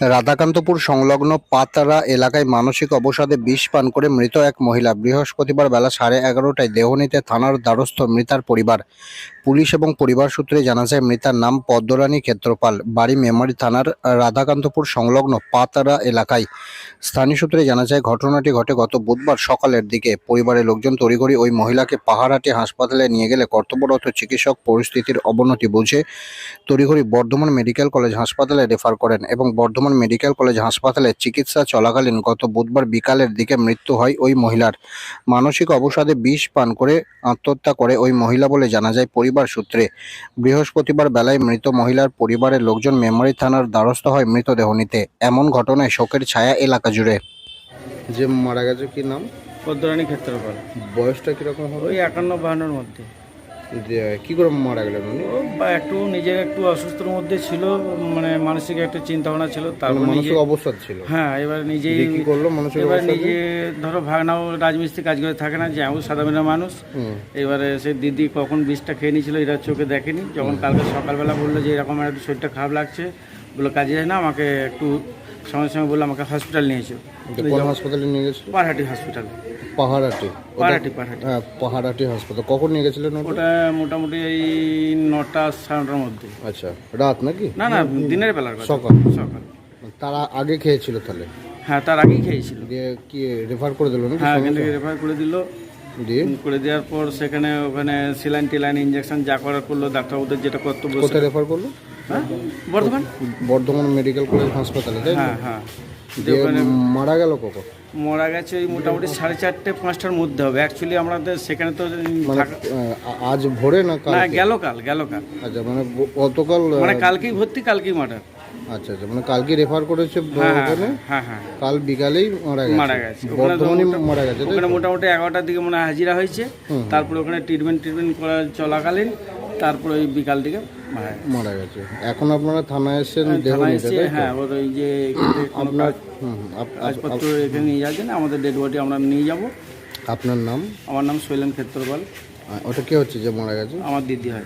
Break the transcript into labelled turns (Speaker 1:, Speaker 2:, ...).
Speaker 1: রাধাকান্তপুর সংলগ্ন পাতারা এলাকায় মানসিক অবসাদে বিষ পান করে মৃত এক মহিলা। বৃহস্পতিবার বেলা সাড়ে এগারোটায় দেহনীতে থানার দ্বারস্থ মৃতার পরিবার। পুলিশ এবং পরিবার সূত্রে জানা যায়, মৃতার নাম পদ্মরানী ক্ষেত্রপাল। বাড়ি মেমারি থানার রাধাকান্তপুর সংলগ্ন পাতারা এলাকায়। স্থানীয় সূত্রে জানা যায়, ঘটনাটি ঘটে গত বুধবার সকালের দিকে। পরিবারের লোকজন তড়িঘড়ি ওই মহিলাকে পাহাড়াটি হাসপাতালে নিয়ে গেলে কর্তব্যরত চিকিৎসক পরিস্থিতির অবনতি বুঝে তড়িঘড়ি বর্ধমান মেডিকেল কলেজ হাসপাতালে রেফার করেন এবং বর্ধমান মেডিকেল কলেজ হাসপাতালে চিকিৎসা চলাকালীন গত বুধবার বিকালের দিকে মৃত্যু হয় ওই মহিলার। মানসিক অবসাদে বিষ পান করে আত্মহত্যা করে ওই মহিলা বলে জানা যায় পরিবার সূত্রে। বৃহস্পতিবার বেলায় মৃত মহিলার পরিবারের লোকজন মেমরি থানার দ্বারস্থ হয় মৃতদেহ নিতে। এমন ঘটনায় শোকের ছায়া এলাকা জুড়ে। যে মারা গেছে কি নাম?
Speaker 2: পদ্মরানী ক্ষেত্রপাল
Speaker 1: বয়সটা কীরকম
Speaker 2: ওই একান্ন বাহান্নর মধ্যে।
Speaker 1: কি করে মারা গেলেন উনি
Speaker 2: একটু নিজের একটু অসুস্থর মধ্যে ছিল মানে মানসিক একটা চিন্তা ভাবনা ছিল তারপর নিজে
Speaker 1: অবসাদ ছিল।
Speaker 2: হ্যাঁ এবার নিজেই
Speaker 1: কি করল মানসিক
Speaker 2: এবার নিজে ধরো ভাগনাও রাজমিস্ত্রি কাজ করে থাকে না যে আমি সাধারণ মানুষ। এবারে সে দিদি কখন বিষটা খেয়ে নিয়েছিল এরা চোখে দেখেনি। যখন কালকে সকালবেলা বলল যে এরকম একটু শরীরটা খারাপ লাগছে বলল কাজে যায় না আমাকে একটু সঙ্গে সঙ্গে বলল আমাকে হসপিটাল নিয়েছো
Speaker 1: কোন হাসপাতালে নিয়ে
Speaker 2: হসপিটাল
Speaker 1: পাহাড়াটি হ্যাঁ পাহাড়াটি হাসপাতাল। কখন নিয়ে গেছিলেন ওটা?
Speaker 2: মোটামুটি এই নটা সাড়ে নটার মধ্যে।
Speaker 1: আচ্ছা রাত নাকি?
Speaker 2: না না দিনের বেলার কথা।
Speaker 1: সকাল।
Speaker 2: সকাল।
Speaker 1: তারা আগে খেয়েছিল তাহলে?
Speaker 2: হ্যাঁ তার আগেই খেয়েছিল।
Speaker 1: দিয়ে কি রেফার করে দিল
Speaker 2: হ্যাঁ এখান রেফার করে দিল।
Speaker 1: দিয়ে?
Speaker 2: করে দেওয়ার পর সেখানে ওখানে সিলাইন টিলাইন ইঞ্জেকশন যা করার করল ডাক্তারবাবুদের যেটা কর্তব্য
Speaker 1: কোথায় রেফার করল?
Speaker 2: হ্যাঁ বর্ধমান।
Speaker 1: বর্ধমান মেডিকেল কলেজ হাসপাতালে তাই
Speaker 2: হ্যাঁ হ্যাঁ।
Speaker 1: মারা গেল কখন?
Speaker 2: মারা গেছে ওই মোটামুটি সাড়ে চারটে পাঁচটার মধ্যে হবে। অ্যাকচুয়ালি আমাদের সেখানে তো
Speaker 1: মানে আজ ভোরে না কাল
Speaker 2: গেল কাল গেল কাল।
Speaker 1: আচ্ছা মানে গতকাল
Speaker 2: মানে কালকেই ভর্তি কালকেই মার্ডার।
Speaker 1: আচ্ছা আচ্ছা মানে কালকে রেফার করেছে
Speaker 2: হ্যাঁ হ্যাঁ,
Speaker 1: ওখানে?
Speaker 2: হ্যাঁ হ্যাঁ।
Speaker 1: কাল বিকালেই মারা গেছে।
Speaker 2: মারা গেছে।
Speaker 1: বর্ধমানে মারা গেছে
Speaker 2: ওখানে মোটামুটি এগারোটার দিকে মনে হাজিরা হয়েছে। তারপরে ওখানে ট্রিটমেন্ট ট্রিটমেন্ট করা চলাকালীন তারপরে ওই বিকাল দিকে মারা গেছে।
Speaker 1: মারা গেছে। এখন আপনারা থানায় এসেছেন দেহ
Speaker 2: থানায়
Speaker 1: নিতে
Speaker 2: এসে
Speaker 1: তাই তো?
Speaker 2: হ্যাঁ ওর ওই যে এখান কোনো
Speaker 1: আপনার
Speaker 2: কাজ-
Speaker 1: হুম, হুম, আপ- আপ-
Speaker 2: কাগজপত্র এখানে নিয়ে যাচ্ছেন আমাদের ডেড বডি আমরা নিয়ে যাব।
Speaker 1: আপনার নাম?
Speaker 2: আমার নাম শৈলেন ক্ষেত্রপাল।
Speaker 1: ওটা কে হচ্ছে যে মারা গেছে?
Speaker 2: আমার দিদি হয়।